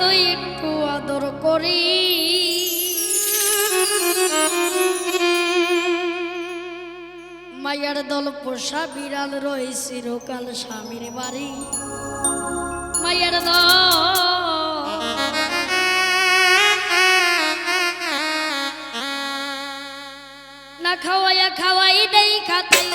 তো একটু আদর করি। মায়ার দল পোষা বিড়াল রই চিরকাল স্বামীর বাড়ি। মায়ের দল। না খাওয়াইয়া খাওয়াই দেই খাতাই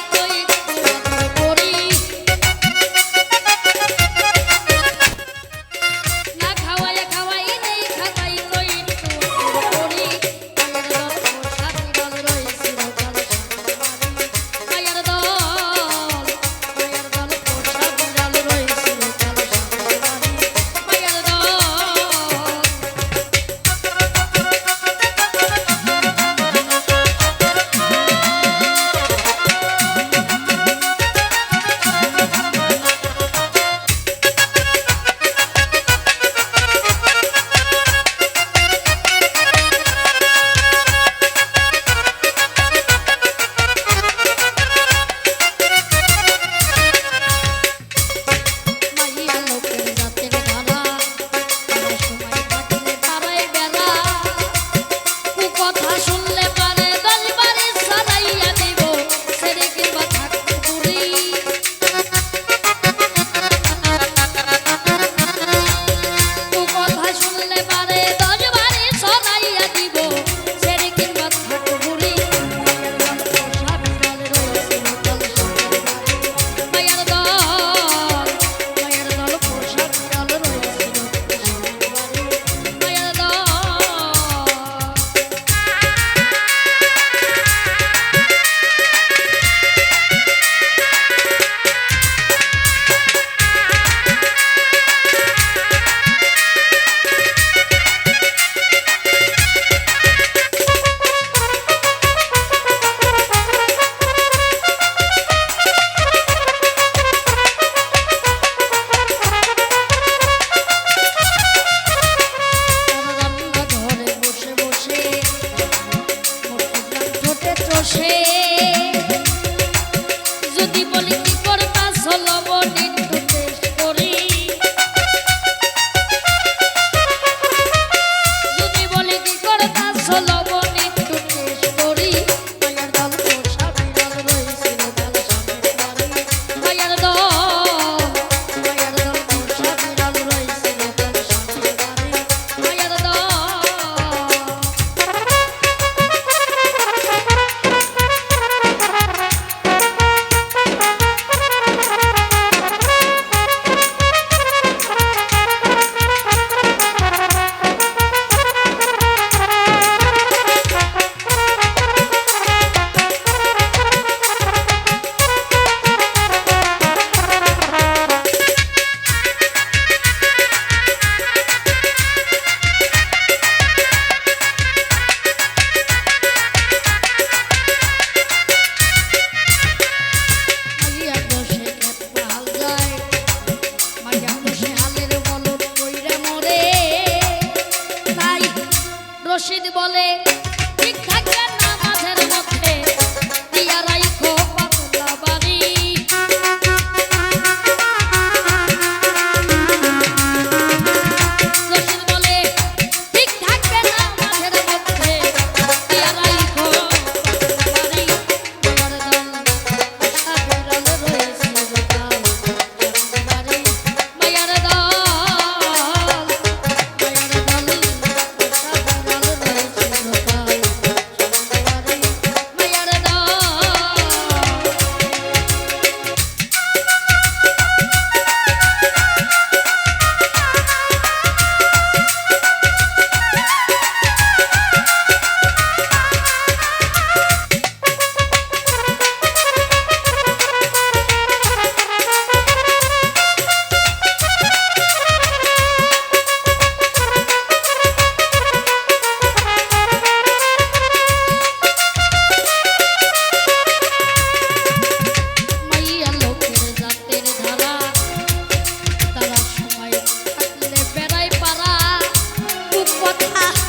ah.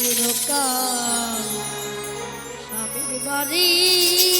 চিরকাল স্বামীর বাড়ি।